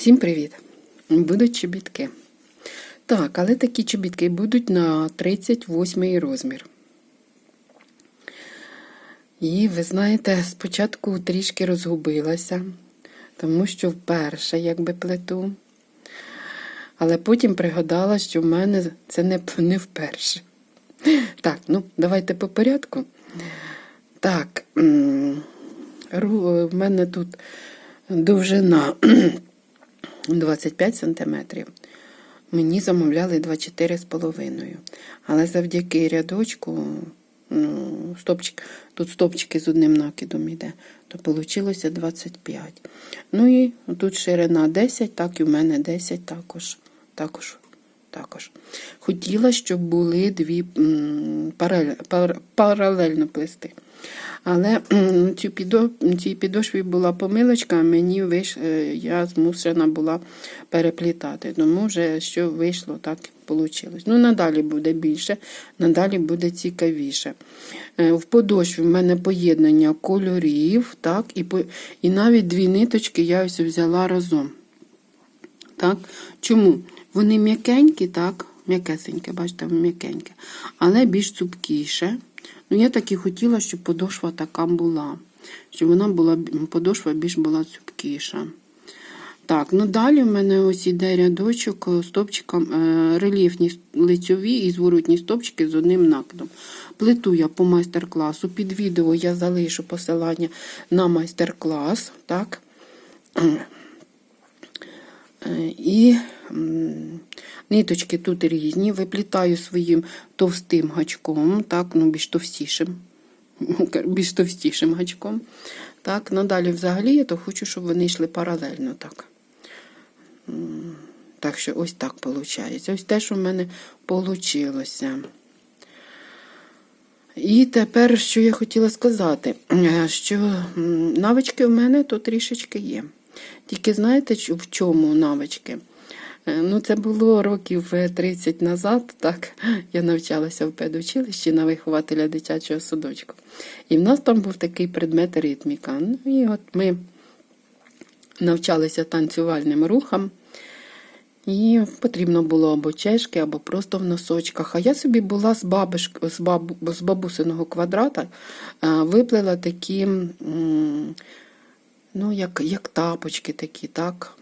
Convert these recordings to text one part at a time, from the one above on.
Всім привіт! Будуть чобітки. Так, але такі чобітки будуть на 38 розмір. І ви знаєте, спочатку трішки розгубилася, тому що вперше якби плету. Але потім пригадала, що в мене це не, не вперше. Так, ну давайте по порядку. Так, в мене тут довжина 25 сантиметрів. Мені замовляли 24,5. Але завдяки рядочку, ну, стопчик, тут стопчики з одним накидом йде, то вийшло 25. Ну і тут ширина 10, так і в мене 10 також. також. Також. Хотіла, щоб були дві паралельно плести. Але цій підошві була помилочка, мені виш, е, я змушена була переплітати. Тому вже що вийшло, так і вийшло. Ну, надалі буде більше, надалі буде цікавіше. Е, В подошві в мене поєднання кольорів, так, і, по, і навіть дві ниточки я ось взяла разом. Так? Чому? Вони м'якенькі, так, м'якесеньке, бачите, м'якеньке, але більш цупкіше. Ну, я так і хотіла, щоб подошва така була, щоб вона була, подошва більш була цупкіша. Так, ну далі в мене ось іде рядочок е, стопчиком, е, рельєфні лицьові і зворотні стопчики з одним накидом. Плету я по майстер-класу. Під відео я залишу посилання на майстер-клас. так. Е, І ниточки тут різні. Виплітаю своїм товстим гачком, так, ну, більш товстішим, більш товстішим гачком. Так, надалі взагалі я то хочу, щоб вони йшли паралельно. так. Так що ось так виходить. Ось те, що в мене вийшло. І тепер, що я хотіла сказати, е, що навички в мене то трішечки є. Тільки знаєте, в чому навички? Е, Ну, це було років е, 30 назад, так, я навчалася в педучилищі на вихователя дитячого садочку. І в нас там був такий предмет ритміка. Ну, і от ми навчалися танцювальним рухам. І потрібно було або чешки, або просто в носочках. А я собі була з, бабиш, з, бабу, з бабусиного квадрата, е, виплела такі, м, ну, як, як тапочки такі, так.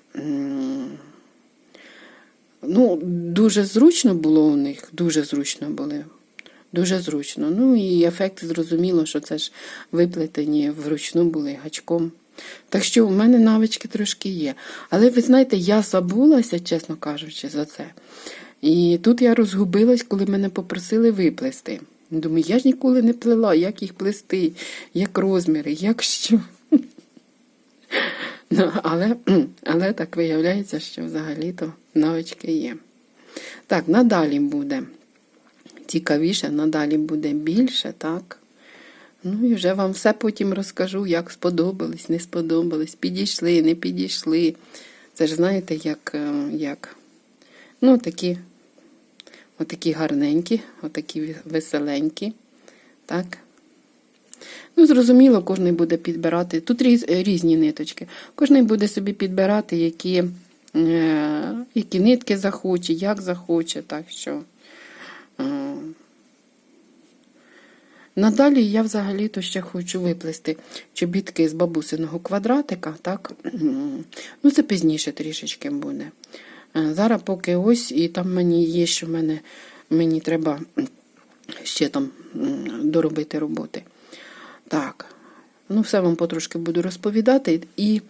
Ну, дуже зручно було у них, дуже зручно були. Дуже зручно. Ну і ефект зрозуміло, що це ж виплетені вручну були гачком. Так що в мене навички трошки є. Але ви знаєте, я забулася, чесно кажучи, за це. І тут я розгубилась, коли мене попросили виплести. Думаю, я ж ніколи не плела, як їх плести, як розміри, як що. Ну, але, але так виявляється, що взагалі-то навички є. Так, надалі буде цікавіше, надалі буде більше, так? Ну і вже вам все потім розкажу, як сподобались, не сподобались, підійшли, не підійшли. Це ж знаєте, як, е, як ну, такі, отакі гарненькі, отакі веселенькі. Так? Ну, зрозуміло, кожен буде підбирати. Тут е, різні ниточки. Кожен буде собі підбирати, які, е, які нитки захоче, як захоче. Так що. Е, Надалі я взагалі-то ще хочу виплести чобітки з бабусиного квадратика, так? Ну, це пізніше трішечки буде. Зараз поки ось, і там мені є, що мене, мені треба ще там доробити роботи. Так, ну все вам потрошки буду розповідати. І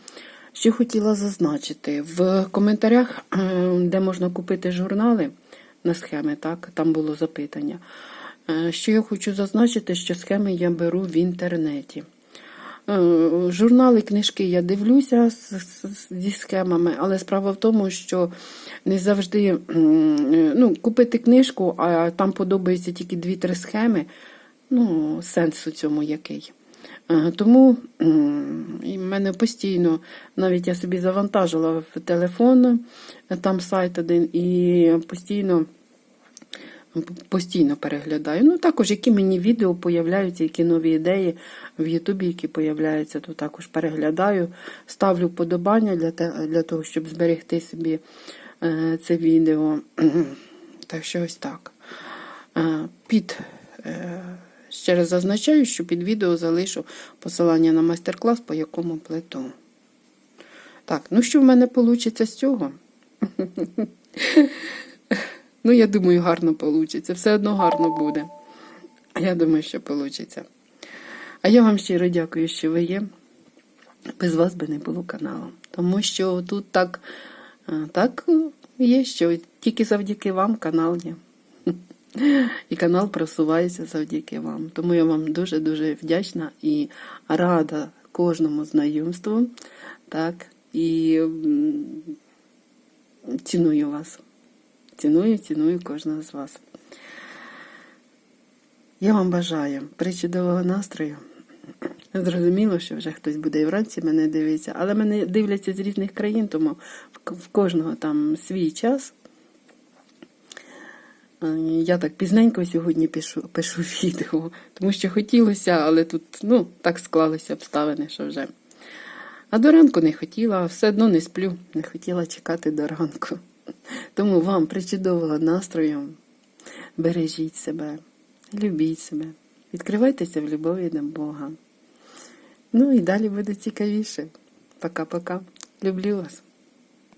ще хотіла зазначити, в коментарях, е, де можна купити журнали на схеми, так, там було запитання. Е, Що я хочу зазначити, що схеми я беру в інтернеті. Е, Журнали, книжки я дивлюся зі схемами, але справа в тому, що не завжди ну, купити книжку, а там подобаються тільки дві-три схеми. Ну, сенс у цьому який. Е, Тому в мене постійно, навіть я собі завантажила в телефон, е, там сайт один, і постійно Постійно переглядаю. Ну, також, які мені відео появляються, які нові ідеї в Ютубі, які появляються, то також переглядаю, ставлю вподобання для, для того, щоб зберегти собі е, це відео. Так що ось так. Під, ще раз зазначаю, що під відео залишу посилання на майстер-клас, по якому плету. Так, ну що в мене вийде з цього? Ну, я думаю, гарно вийде. Все одно гарно буде. Я думаю, що вийде. А я вам щиро дякую, що ви є. Без вас би не було каналу. Тому що тут так, е, так є, що тільки завдяки вам канал є. І канал просувається завдяки вам. Тому я вам дуже-дуже вдячна і рада кожному знайомству. Так, і ціную вас. Ціную, ціную кожного з вас. Я вам бажаю причудового настрою. Зрозуміло, що вже хтось буде і вранці мене дивиться, але мене дивляться з різних країн, тому в- кожного там свій час. Е, Я так пізненько сьогодні пишу, пишу відео, тому що хотілося, але тут ну, так склалися обставини, що вже. А до ранку не хотіла, все одно не сплю, не хотіла чекати до ранку. Тому вам причудового настрою. Бережіть себе, любіть себе, відкривайтеся в любові до Бога. Ну і далі буде цікавіше. Пока-пока. Люблю вас.